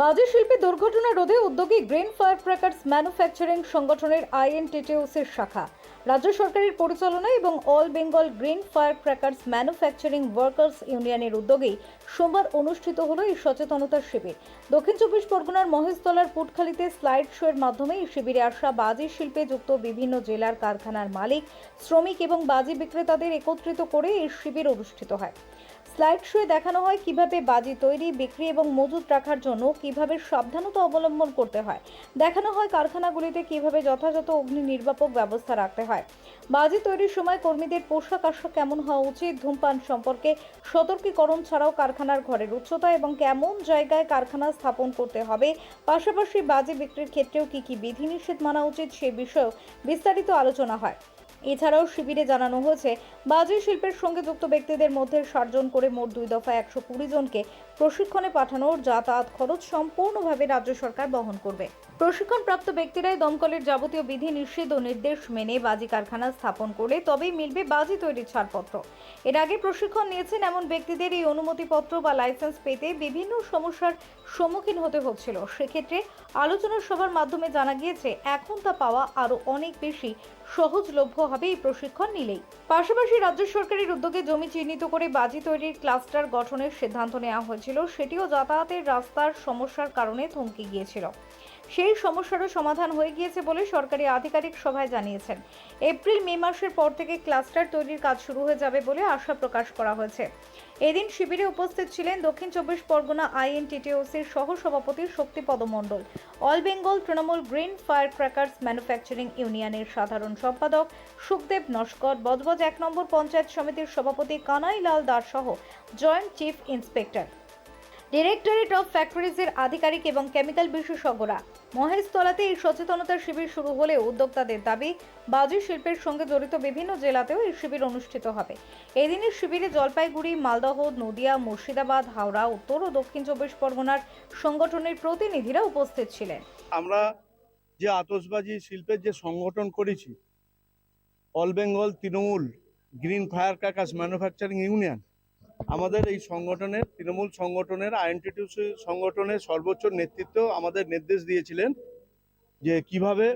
বাজি শিল্পে দুর্ঘটনা রোধে উদ্যোগী গ্রিন ফায়ার ক্র্যাকার্স ম্যানুফ্যাকচারিং সংগঠনের আইএনটিটিউসির শাখা। রাজ্য সরকারের পরিচালনায় এবং all Bengal green fire crackers manufacturing workers ইউনিয়নের উদ্যোগেই সোমবার অনুষ্ঠিত হল এই সচেতনতা শিবির। দক্ষিণ চব্বিশ পরগনার মহেশতলার পুটখালিতে স্লাইড শো এর মাধ্যমে এই শিবিরে আসা বাজি শিল্পে যুক্ত বিভিন্ন জেলার কারখানার মালিক, শ্রমিক এবং বাজি বিক্রেতাদের একত্রিত করে এই শিবির অনুষ্ঠিত হয়। স্লাইড শোয়ে দেখানো হয় কীভাবে বাজি তৈরি, বিক্রি এবং মজুত রাখার জন্য কীভাবে সাবধানতা অবলম্বন করতে হয়। দেখানো হয় কারখানাগুলিতে কীভাবে যথাযথ অগ্নি নির্বাপক ব্যবস্থা রাখতে হয়। বাজি তৈরির সময় কর্মীদের পোশাক আশাক কেমন হওয়া উচিত, ধূমপান সম্পর্কে সতর্কীকরণ ছাড়াও কারখানার ঘরের উচ্চতা এবং কেমন জায়গায় কারখানা স্থাপন করতে হবে। পাশাপাশি বাজি বিক্রির ক্ষেত্রেও কি কি বিধিনিষেধ মানা উচিত সে বিষয়েও বিস্তারিত আলোচনা হয়। এছাড়াও শিবিরে জানানো হয়েছে বাজি শিল্পের সঙ্গে যুক্ত ব্যক্তিদের মধ্যে সার্জন করে মোট দুই দফা একশো কুড়ি জনকে প্রশিক্ষণে পাঠানোর যাতায়াত খরচ সম্পূর্ণভাবে রাজ্য সরকার বহন করবে। প্রশিক্ষণপ্রাপ্ত ব্যক্তিরাই দমকলের যাবতীয় বিধি নিষেধ ও নির্দেশ মেনে বাজি কারখানা স্থাপন করলে তবেই মিলবে বাজি তৈরির ছাড়পত্র। এর আগে প্রশিক্ষণ নিয়েছেন এমন ব্যক্তিদের এই অনুমতিপত্র বা লাইসেন্স পেতে বিভিন্ন সমস্যার সম্মুখীন হতে হচ্ছিল। সেক্ষেত্রে আলোচনা সভার মাধ্যমে জানা গিয়েছে, এখন তা পাওয়া আরও অনেক বেশি সহজলভ্য হবে এই প্রশিক্ষণ নিলেই। পাশাপাশি রাজ্য সরকারের উদ্যোগে জমি চিহ্নিত করে বাজি তৈরির ক্লাস্টার গঠনের সিদ্ধান্ত নেওয়া হয়েছিল সেটিও যাতায়াতের রাস্তার সমস্যার কারণে থমকে গিয়েছিল। সেই সমস্যারও সমাধান হয়ে গিয়েছে বলে সরকারি আধিকারিক সভায় জানিয়েছেন। এপ্রিল, মে মাসের পর থেকে ক্লাস্টার তৈরির কাজ শুরু হয়ে যাবে বলে আশা প্রকাশ করা হয়েছে। এদিন শিবিরে উপস্থিত ছিলেন দক্ষিণ চব্বিশ পরগনা আইএনটিটিওসির সহ সভাপতি Shaktipada Mondal, all Bengal Trinamool green fire crackers manufacturing ইউনিয়নের সাধারণ সম্পাদক সুখদেব নস্কর, বজবজ এক নম্বর পঞ্চায়েত সমিতির সভাপতি কানাই লাল দাস সহ joint chief inspector. Directorate of ফ্যাক্টরিজের আধিকারিক এবং কেমিক্যাল বিশেষজ্ঞরা মহেশতলাতে এই সচেতনতা শিবির শুরু হলে উদ্যোক্তাদের দাবি, বাজি শিল্পের সঙ্গে জড়িত বিভিন্ন জেলাতেও এই শিবির অনুষ্ঠিত হবে। এদিনের শিবিরে জলপাইগুড়ি, মালদহ, নদিয়া, মুর্শিদাবাদ, হাওড়া, উত্তর ও দক্ষিণ চব্বিশ পরগনার সংগঠনের প্রতিনিধিরা উপস্থিত ছিলেন। আমরা যে আতসবাজি শিল্পের যে সংগঠন করেছি all Bengal Trinamool green fire কাকাস manufacturing union আমাদের এই সংগঠনের, তৃণমূল সংগঠনের, আইএনটিটিউসি সংগঠনের সর্বোচ্চ নেতৃত্ব আমাদের নির্দেশ দিয়েছিলেন যে কীভাবে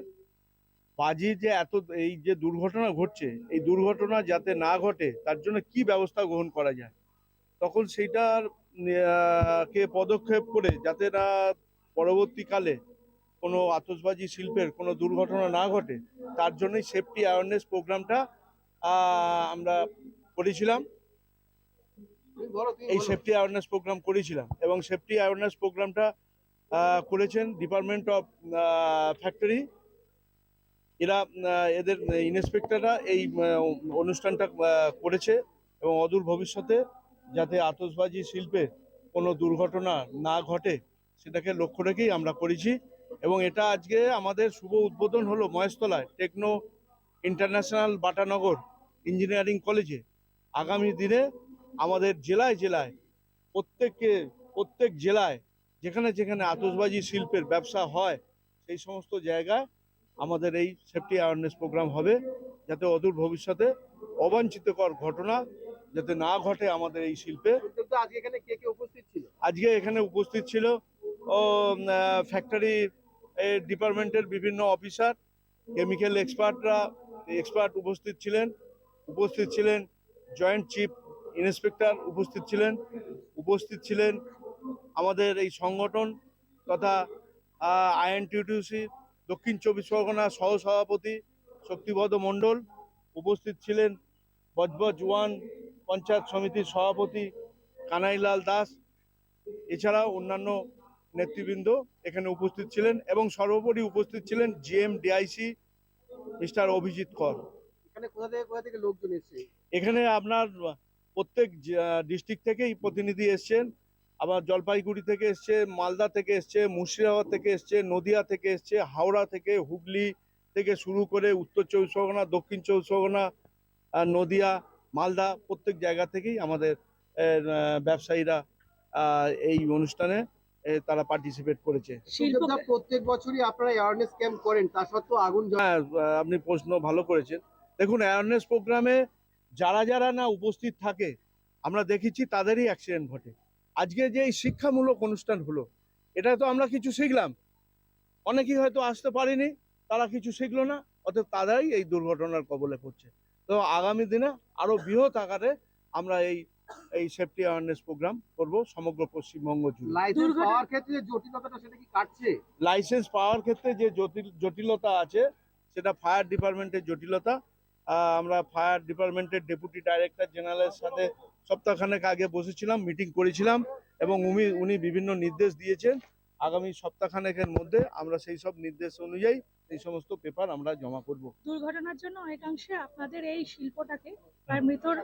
বাজি যে এত, এই যে দুর্ঘটনা ঘটছে, এই দুর্ঘটনা যাতে না ঘটে, তার জন্য কি ব্যবস্থা গ্রহণ করা যায়? তখন সেইটার কে পদক্ষেপ করে যাতে না পরবর্তীকালে কোনো আতসবাজি শিল্পের কোনো দুর্ঘটনা না ঘটে, তার জন্যই সেফটি অ্যাওয়ারনেস প্রোগ্রামটা আমরা করেছিলাম। এই সেফটি অ্যাওয়ারনেস প্রোগ্রাম করেছিলাম এবং সেফটি অ্যাওয়ারনেস প্রোগ্রামটা করেছেন ডিপার্টমেন্ট অফ ফ্যাক্টরি এরা এদের ইন্সপেক্টররা এই অনুষ্ঠানটা করেছে এবং অদূর ভবিষ্যতে যাতে আতসবাজি শিল্পে কোনো দুর্ঘটনা না ঘটে সেটাকে লক্ষ্য রেখেই আমরা করেছি এবং এটা আজকে আমাদের শুভ উদ্বোধন হলো মহেশতলায় টেকনো ইন্টারন্যাশনাল বাটানগর ইঞ্জিনিয়ারিং কলেজে আগামী দিনে আমাদের জেলায় জেলায় প্রত্যেককে প্রত্যেক জেলায় যেখানে যেখানে আতসবাজি শিল্পের ব্যবসা হয় সেই সমস্ত জায়গায় আমাদের এই সেফটি অ্যাওয়ারনেস প্রোগ্রাম হবে যাতে অদূর ভবিষ্যতে অবাঞ্ছিতকর ঘটনা যাতে না ঘটে আমাদের এই শিল্পে। আজকে এখানে কে কে উপস্থিত ছিল? আজকে এখানে উপস্থিত ছিল ও ফ্যাক্টরি ডিপার্টমেন্টের বিভিন্ন অফিসার কেমিক্যাল এক্সপার্টরা এক্সপার্ট উপস্থিত ছিলেন উপস্থিত ছিলেন জয়েন্ট চিফ ইন্সপেক্টর উপস্থিত ছিলেন উপস্থিত ছিলেন আমাদের এই সংগঠন তথা আইএনটিউটিউসি দক্ষিণ চব্বিশ পরগনা সহ সভাপতি শক্তিপদ মণ্ডল উপস্থিত ছিলেন বজবজ ওয়ান পঞ্চায়েত সমিতির সভাপতি কানাইলাল দাস এছাড়াও অন্যান্য নেতৃবৃন্দ এখানে উপস্থিত ছিলেন এবং সর্বোপরি উপস্থিত ছিলেন জিএম ডিআইসি মিস্টার অভিজিৎ কর। এখানে কোথা থেকে কোথা থেকে লোকজন এসেছে? এখানে আপনার প্রত্যেক ডিস্ট্রিক্ট থেকেই প্রতিনিধি এসছেন। আবার জলপাইগুড়ি থেকে এসছে মালদা থেকে এসছে মুর্শিদাবাদ থেকে এসছে নদিয়া থেকে এসছে হাওড়া থেকে হুগলি থেকে শুরু করে উত্তর চব্বিশ পরগনা দক্ষিণ চব্বিশ পরগনা নদিয়া মালদা প্রত্যেক জায়গা থেকেই আমাদের ব্যবসায়ীরা এই অনুষ্ঠানে তারা পার্টিসিপেট করেছে। প্রত্যেক বছরই আপনারা অ্যাওয়ারনেস ক্যাম্প করেন তা সত্ত্বেও আগুন হ্যাঁ আপনি প্রশ্ন ভালো করেছেন। দেখুন অ্যাওয়ারনেস প্রোগ্রামে যারা যারা না উপস্থিত থাকে আমরা দেখেছি তাদেরই অ্যাক্সিডেন্ট ঘটে। আজকে যে এই শিক্ষামূলক অনুষ্ঠান হলো এটা তো আমরা কিছু শিখলাম। অনেকেই হয়তো আসতে পারেনি তারা কিছু শিখলো না অতএব তারাই এই দুর্ঘটনার কবলে পড়ছে। তো আগামী দিনে আরও বৃহৎ আকারে আমরা এই এই সেফটি অ্যাওয়ারনেস প্রোগ্রাম করব সমগ্র পশ্চিমবঙ্গ জুড়ে। লাইসেন্স পাওয়ার ক্ষেত্রে যে জটিলতাটা সেটা কি কাটছে? লাইসেন্স পাওয়ার ক্ষেত্রে যে জটিল জটিলতা আছে সেটা ফায়ার ডিপার্টমেন্টের জটিলতা আমরা ফায়ার ডিপার্টমেন্টের ডেপুটি ডাইরেক্টর জেনারেলের সাথে সপ্তাহখানেক আগে বসেছিলাম, মিটিং করেছিলাম এবং উনি উনি বিভিন্ন নির্দেশ দিয়েছেন। আগামী সপ্তাহখানেকের মধ্যে আমরা সেই সব নির্দেশ অনুযায়ী সেই সমস্ত পেপার আমরা জমা করব। দুর্ঘটনার জন্য অনেকাংশে আপনাদের এই শিল্পটাকে প্রায় মৃতর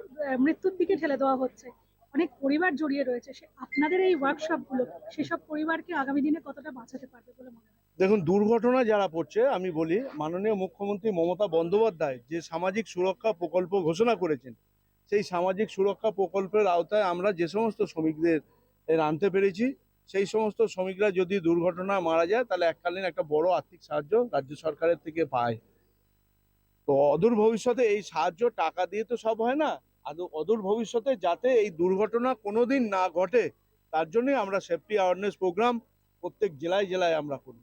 মৃত্যুর দিকে ঠেলে দেওয়া হচ্ছে। অনেক পরিবার জড়িয়ে রয়েছে। আপনাদের এই ওয়ার্কশপগুলো সেসব পরিবারকে আগামী দিনে কতটা বাঁচাতে পারবে বলে মনে হয়? দেখুন, দুর্ঘটনা যারা পড়ছে, আমি বলি, মাননীয় মুখ্যমন্ত্রী মমতা বন্দ্যোপাধ্যায় যে সামাজিক সুরক্ষা প্রকল্প ঘোষণা করেছেন, সেই সামাজিক সুরক্ষা প্রকল্পের আওতায় আমরা যে সমস্ত শ্রমিকদের আনতে পেরেছি, সেই সমস্ত শ্রমিকরা যদি দুর্ঘটনা মারা যায়, তাহলে এককালীন একটা বড় আর্থিক সাহায্য রাজ্য সরকারের থেকে পায়। তো অদূর ভবিষ্যতে এই সাহায্য টাকা দিয়ে তো সব হয় না অদূর ভবিষ্যতে যাতে এই দুর্ঘটনা কোনোদিন না ঘটে, তার জন্যই আমরা সেফটি অ্যাওয়ারনেস প্রোগ্রাম প্রত্যেক জেলায় জেলায় আমরা করব।